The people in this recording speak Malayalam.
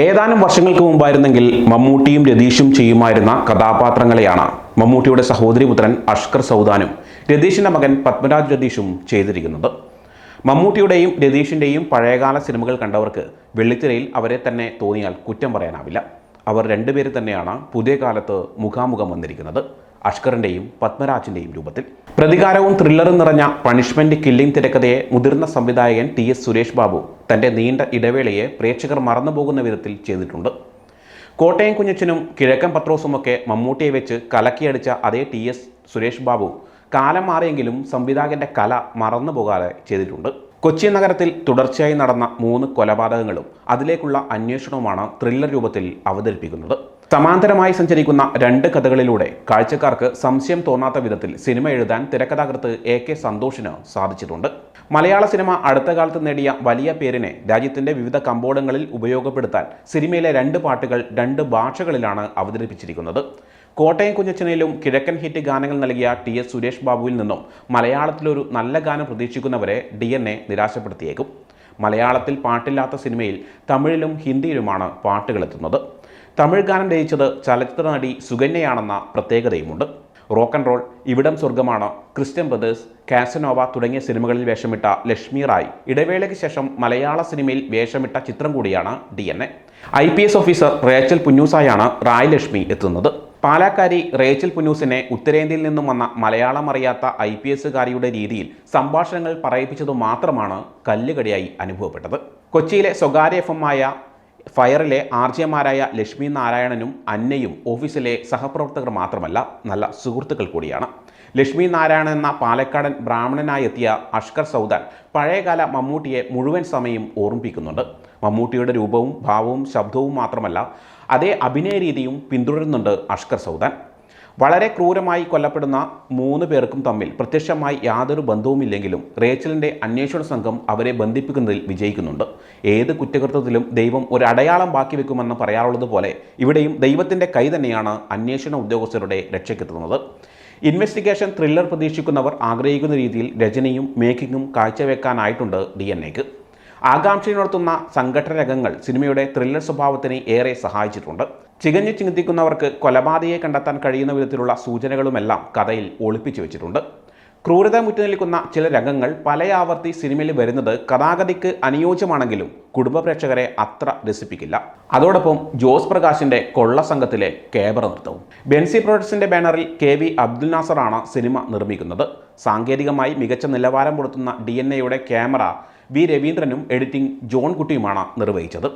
ഏതാനും വർഷങ്ങൾക്ക് മുമ്പായിരുന്നെങ്കിൽ മമ്മൂട്ടിയും രതീഷും ചെയ്യുമായിരുന്ന കഥാപാത്രങ്ങളെയാണ്. മമ്മൂട്ടിയുടെ സഹോദരി പുത്രൻ അഷ്കർ സൗദാനും രതീഷിന്റെ മകൻ പത്മരാജ് രതീഷും ചെയ്തിരിക്കുന്നത്. മമ്മൂട്ടിയുടെയും രതീഷിന്റെയും പഴയകാല സിനിമകൾ കണ്ടവർക്ക് വെള്ളിത്തിരയിൽ അവരെ തന്നെ തോന്നിയാൽ കുറ്റം പറയാനാവില്ല. അവർ രണ്ടുപേരെ തന്നെയാണ് പുതിയ കാലത്ത് മുഖാമുഖം വന്നിരിക്കുന്നത്. അഷ്കറിന്റെയും പത്മരാജിന്റെയും രൂപത്തിൽ. പ്രതികാരവും ത്രില്ലറും നിറഞ്ഞ പണിഷ്മെന്റ് കില്ലിംഗ് തിരക്കഥയെ മുതിർന്ന സംവിധായകൻ ടി എസ് സുരേഷ് ബാബു തന്റെ നീണ്ട ഇടവേളയെ പ്രേക്ഷകർ മറന്നുപോകുന്ന വിധത്തിൽ ചെയ്തിട്ടുണ്ട്. കോട്ടയം കുഞ്ഞച്ചനും കിഴക്കൻ പത്രോസുമൊക്കെ മമ്മൂട്ടിയെ വെച്ച് കലക്കിയടിച്ച അതേ ടി എസ് സുരേഷ് ബാബു കാലം മാറിയെങ്കിലും സംവിധായകന്റെ കല മറന്നു പോകാതെ ചെയ്തിട്ടുണ്ട്. കൊച്ചി നഗരത്തിൽ തുടർച്ചയായി നടന്ന മൂന്ന് കൊലപാതകങ്ങളും അതിലേക്കുള്ള അന്വേഷണവുമാണ് ത്രില്ലർ രൂപത്തിൽ അവതരിപ്പിക്കുന്നത്. സമാന്തരമായി സഞ്ചരിക്കുന്ന രണ്ട് കഥകളിലൂടെ കാഴ്ചക്കാർക്ക് സംശയം തോന്നാത്ത വിധത്തിൽ സിനിമ എഴുതാൻ തിരക്കഥാകൃത്ത് എ കെ സന്തോഷിന് സാധിച്ചിട്ടുണ്ട്. മലയാള സിനിമ അടുത്ത കാലത്ത് നേടിയ വലിയ പേരിനെ രാജ്യത്തിന്റെ വിവിധ കമ്പോളങ്ങളിൽ ഉപയോഗപ്പെടുത്താൻ സിനിമയിലെ രണ്ട് പാട്ടുകൾ രണ്ട് ഭാഷകളിലാണ് അവതരിപ്പിച്ചിരിക്കുന്നത്. കോട്ടയം കുഞ്ഞച്ചനയിലും കിഴക്കൻ ഹിറ്റ് ഗാനങ്ങൾ നൽകിയ ടി എസ് സുരേഷ് ബാബുവിൽ നിന്നും മലയാളത്തിലൊരു നല്ല ഗാനം പ്രതീക്ഷിക്കുന്നവരെ ഡി എൻ എ നിരാശപ്പെടുത്തിയേക്കും. മലയാളത്തിൽ പാട്ടില്ലാത്ത സിനിമയിൽ തമിഴിലും ഹിന്ദിയിലുമാണ് പാട്ടുകളെത്തുന്നത്. തമിഴ് ഗാനം രചിച്ചത് ചലച്ചിത്ര നടി സുകന്യയാണെന്ന പ്രത്യേകതയുമുണ്ട്. റോക്ക് ആൻഡ് റോൾ ഇവിടം സ്വർഗമാണ് ക്രിസ്ത്യൻ ബ്രദേഴ്സ് കാസനോവ തുടങ്ങിയ സിനിമകളിൽ വേഷമിട്ട ലക്ഷ്മി റായ്. ഇടവേളയ്ക്ക് ശേഷം മലയാള സിനിമയിൽ വേഷമിട്ട ചിത്രം കൂടിയാണ് D N A. I P S officer Rachel പുന്നൂസായാണ് Rai Lakshmi എത്തുന്നത്. പാലാക്കാരി റേച്ചൽ പുന്നൂസിനെ ഉത്തരേന്ത്യയിൽ നിന്നും വന്ന മലയാളം അറിയാത്ത ഐ പി എസുകാരിയുടെ രീതിയിൽ സംഭാഷണങ്ങൾ പറയിപ്പിച്ചതു മാത്രമാണ് കല്ലുകടിയായി അനുഭവപ്പെട്ടത്. കൊച്ചിയിലെ സ്വകാര്യ എഫ് ആയ ഫയറിലെ ആർജിയമാരായ ലക്ഷ്മി നാരായണനും അന്നയും ഓഫീസിലെ സഹപ്രവർത്തകർ മാത്രമല്ല നല്ല സുഹൃത്തുക്കൾ കൂടിയാണ്. ലക്ഷ്മി നാരായണൻ എന്ന പാലക്കാടൻ ബ്രാഹ്മണനായി എത്തിയ അഷ്കർ സൗദാൻ പഴയകാല മമ്മൂട്ടിയെ മുഴുവൻ സമയം ഓർമ്മിപ്പിക്കുന്നുണ്ട്. മമ്മൂട്ടിയുടെ രൂപവും ഭാവവും ശബ്ദവും മാത്രമല്ല അതേ അഭിനയ രീതിയും പിന്തുടരുന്നുണ്ട് അഷ്കർ സൗദാൻ. വളരെ ക്രൂരമായി കൊല്ലപ്പെടുന്ന മൂന്ന് പേർക്കും തമ്മിൽ പ്രത്യക്ഷമായി യാതൊരു ബന്ധവുമില്ലെങ്കിലും റേച്ചലിന്റെ അന്വേഷണ സംഘം അവരെ ബന്ധിപ്പിക്കുന്നതിൽ വിജയിക്കുന്നുണ്ട്. ഏത് കുറ്റകൃത്യത്തിലും ദൈവം ഒരു അടയാളം ബാക്കി വെക്കുമെന്ന് പറയാറുള്ളത് പോലെ ഇവിടെയും ദൈവത്തിന്റെ കൈ തന്നെയാണ് അന്വേഷണ ഉദ്യോഗസ്ഥരുടെ രക്ഷയ്ക്കെത്തുന്നത്. ഇൻവെസ്റ്റിഗേഷൻ ത്രില്ലർ പ്രതീക്ഷിക്കുന്നവർ ആഗ്രഹിക്കുന്ന രീതിയിൽ രചനയും മേക്കിങ്ങും കാഴ്ചവെക്കാനായിട്ടുണ്ട് ഡി എൻ എക്ക്. ആകാംക്ഷയുണർത്തുന്ന സംഘടന രംഗങ്ങൾ സിനിമയുടെ ത്രില്ലർ സ്വഭാവത്തിന് ഏറെ സഹായിച്ചിട്ടുണ്ട്. ചികഞ്ഞു ചിന്തിക്കുന്നവർക്ക് കൊലപാതകയെ കണ്ടെത്താൻ കഴിയുന്ന വിധത്തിലുള്ള സൂചനകളുമെല്ലാം കഥയിൽ ഒളിപ്പിച്ചു വെച്ചിട്ടുണ്ട്. ക്രൂരത മുറ്റുനിൽക്കുന്ന ചില രംഗങ്ങൾ പലയാവർത്തി സിനിമയിൽ വരുന്നത് കഥാഗതിക്ക് അനുയോജ്യമാണെങ്കിലും കുടുംബ പ്രേക്ഷകരെ അത്ര രസിപ്പിക്കില്ല. അതോടൊപ്പം ജോസ് പ്രകാശിന്റെ കൊള്ള സംഘത്തിലെ കേബർ നൃത്തവും. ബെൻസി പ്രൊഡക്ട്സിന്റെ ബാനറിൽ കെ വി അബ്ദുൽ നാസറാണ് സിനിമ നിർമ്മിക്കുന്നത്. സാങ്കേതികമായി മികച്ച നിലവാരം പുലർത്തുന്ന ഡി എൻ എയുടെ ക്യാമറ വി രവീന്ദ്രനും എഡിറ്റിംഗ് ജോൺ കുട്ടിയുമാണ് നിർവഹിച്ചത്.